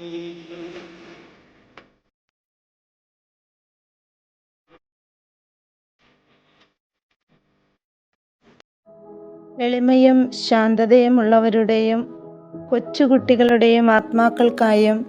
എളിമയും ശാന്തതയും ഉള്ളവരുടെയും കൊച്ചുകുട്ടികളുടെയും ആത്മാക്കൾക്കായും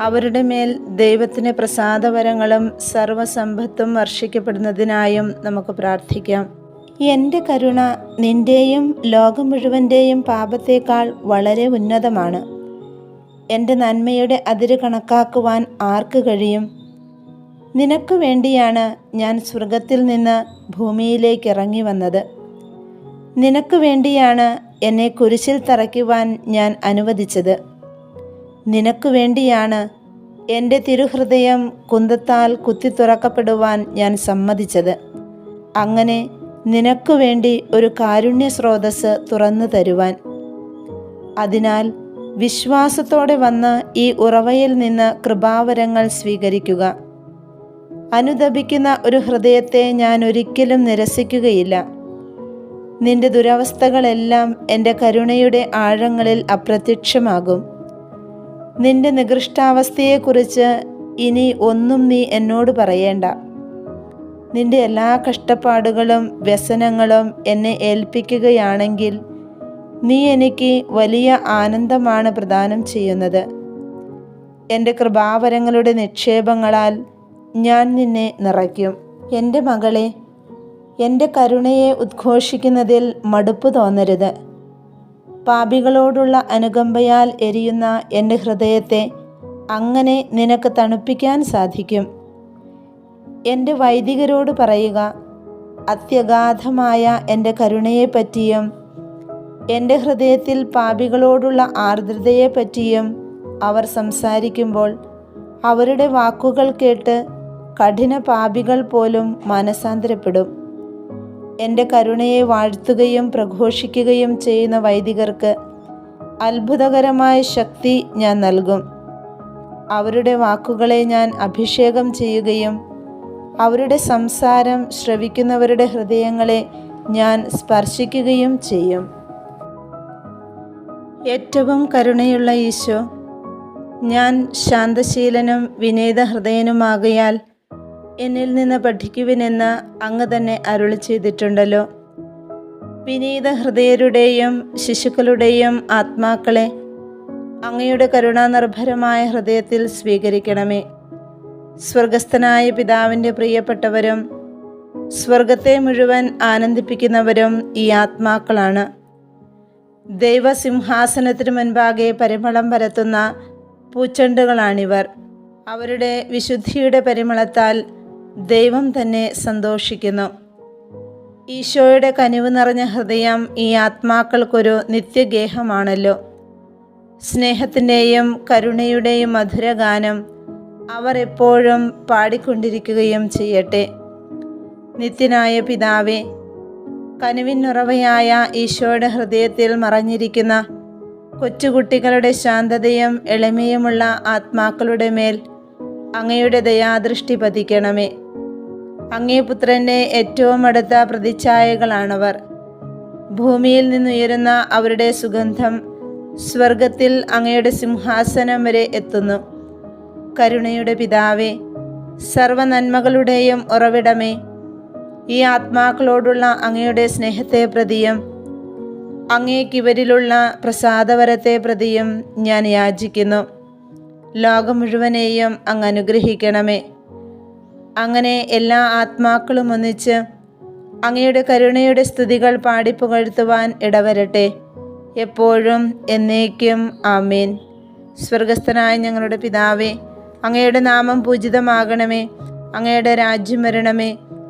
അവരുടെ മേൽ ദൈവത്തിന് പ്രസാദവരങ്ങളും സർവസമ്പത്തും വർഷിക്കപ്പെടുന്നതിനായും നമുക്ക് പ്രാർത്ഥിക്കാം. എന്റെ കരുണ നിന്റെയും ലോകം മുഴുവന്റെയും പാപത്തേക്കാൾ വളരെ ഉന്നതമാണ്. എന്റെ നന്മയുടെ അതിര് കണക്കാക്കുവാൻ ആർക്ക് കഴിയും? നിനക്ക് വേണ്ടിയാണ് ഞാൻ സ്വർഗത്തിൽ നിന്ന് ഭൂമിയിലേക്ക് ഇറങ്ങി വന്നത്. നിനക്ക് വേണ്ടിയാണ് എന്നെ കുരിശിൽ തറയ്ക്കുവാൻ ഞാൻ അനുവദിച്ചത്. നിനക്ക് വേണ്ടിയാണ് എന്റെ തിരുഹൃദയം കുന്തത്താൽ കുത്തി തുറക്കപ്പെടുവാൻ ഞാൻ സമ്മതിച്ചത്. അങ്ങനെ നിനക്കു വേണ്ടി ഒരു കാരുണ്യ സ്രോതസ് തുറന്നു തരുവാൻ. അതിനാൽ വിശ്വാസത്തോടെ വന്ന് ഈ ഉറവയിൽ നിന്ന് കൃപാവരങ്ങൾ സ്വീകരിക്കുക. അനുദപിക്കുന്ന ഒരു ഹൃദയത്തെ ഞാൻ ഒരിക്കലും നിരസിക്കുകയില്ല. നിന്റെ ദുരവസ്ഥകളെല്ലാം എന്റെ കരുണയുടെ ആഴങ്ങളിൽ അപ്രത്യക്ഷമാകും. നിന്റെ നികൃഷ്ടാവസ്ഥയെക്കുറിച്ച് ഇനി ഒന്നും നീ എന്നോട് പറയേണ്ട. നിന്റെ എല്ലാ കഷ്ടപ്പാടുകളും വ്യസനങ്ങളും എന്നെ ഏൽപ്പിക്കുകയാണെങ്കിൽ നീ എനിക്ക് വലിയ ആനന്ദമാണ് പ്രദാനം ചെയ്യുന്നത്. എന്റെ കൃപാവരങ്ങളുടെ നിക്ഷേപങ്ങളാൽ ഞാൻ നിന്നെ നിറയ്ക്കും. എന്റെ മകളെ എന്റെ കരുണയെ ഉദ്ഘോഷിക്കുന്നതിൽ മടുപ്പ് തോന്നരുത്. പാപികളോടുള്ള അനുകമ്പയാൽ എരിയുന്ന എന്റെ ഹൃദയത്തെ അങ്ങനെ നിനക്ക് തണുപ്പിക്കാൻ സാധിക്കും. എന്റെ വൈദികരോട് പറയുക അത്യഗാധമായ എന്റെ കരുണയെപ്പറ്റിയും എന്റെ ഹൃദയത്തിൽ പാപികളോടുള്ള ആർദ്രതയെപ്പറ്റിയും അവർ സംസാരിക്കുമ്പോൾ അവരുടെ വാക്കുകൾ കേട്ട് കഠിന പാപികൾ പോലും മനസാന്തരപ്പെടും. എന്റെ കരുണയെ വാഴ്ത്തുകയും പ്രഘോഷിക്കുകയും ചെയ്യുന്ന വൈദികർക്ക് അത്ഭുതകരമായ ശക്തി ഞാൻ നൽകും. അവരുടെ വാക്കുകളെ ഞാൻ അഭിഷേകം ചെയ്യുകയും അവരുടെ സംസാരം ശ്രവിക്കുന്നവരുടെ ഹൃദയങ്ങളെ ഞാൻ സ്പർശിക്കുകയും ചെയ്യും. ഏറ്റവും കരുണയുള്ള ഈശോ ഞാൻ ശാന്തശീലനും വിനീത ഹൃദയനുമാകയാൽ എന്നിൽ നിന്ന് പഠിക്കുവിനെന്ന് അങ്ങ് തന്നെ അരുളി ചെയ്തിട്ടുണ്ടല്ലോ. വിനീത ഹൃദയരുടെയും ശിശുക്കളുടെയും ആത്മാക്കളെ അങ്ങയുടെ കരുണാനിർഭരമായ ഹൃദയത്തിൽ സ്വീകരിക്കണമേ. സ്വർഗസ്ഥനായ പിതാവിന്റെ പ്രിയപ്പെട്ടവരും സ്വർഗത്തെ മുഴുവൻ ആനന്ദിപ്പിക്കുന്നവരും ഈ ആത്മാക്കളാണ്. ദൈവസിംഹാസനത്തിനു മുൻപാകെ പരിമളം പരത്തുന്ന പൂച്ചെണ്ടുകളാണിവർ. അവരുടെ വിശുദ്ധിയുടെ പരിമളത്താൽ ദൈവം തന്നെ സന്തോഷിക്കുന്നു. ഈശോയുടെ കനിവ് നിറഞ്ഞ ഹൃദയം ഈ ആത്മാക്കൾക്കൊരു നിത്യഗേഹമാണല്ലോ. സ്നേഹത്തിന്റെയും കരുണയുടെയും മധുരഗാനം അവർ എപ്പോഴും പാടിക്കൊണ്ടിരിക്കുകയും ചെയ്യട്ടെ. നിത്യനായ പിതാവേ കനുവിനുറവയായ ഈശോയുടെ ഹൃദയത്തിൽ മറഞ്ഞിരിക്കുന്ന കൊച്ചുകുട്ടികളുടെ ശാന്തതയും എളിമയുമുള്ള ആത്മാക്കളുടെ മേൽ അങ്ങയുടെ ദയാദൃഷ്ടി പതിക്കണമേ. അങ്ങേ പുത്രന്റെ ഏറ്റവും അടുത്ത പ്രതിച്ഛായകളാണവർ. ഭൂമിയിൽ നിന്നുയരുന്ന അവരുടെ സുഗന്ധം സ്വർഗത്തിൽ അങ്ങയുടെ സിംഹാസനം വരെ എത്തുന്നു. കരുണയുടെ പിതാവേ സർവനന്മകളുടെയും ഉറവിടമേ ഈ ആത്മാക്കളോടുള്ള അങ്ങയുടെ സ്നേഹത്തെ പ്രതിയും അങ്ങേക്കിവരിലുള്ള പ്രസാദവരത്തെ പ്രതിയും ഞാൻ യാചിക്കുന്നു. ലോകം മുഴുവനെയും അങ്ങ് അനുഗ്രഹിക്കണമേ. അങ്ങനെ എല്ലാ ആത്മാക്കളും ഒന്നിച്ച് അങ്ങയുടെ കരുണയുടെ സ്തുതികൾ പാടിപ്പുകഴ്ത്തുവാൻ ഇടവരട്ടെ. എപ്പോഴും എന്നേക്കും ആമീൻ. സ്വർഗസ്ഥനായ ഞങ്ങളുടെ പിതാവേ അങ്ങയുടെ നാമം പൂജിതമാകണമേ. അങ്ങയുടെ രാജ്യം വരണമേ.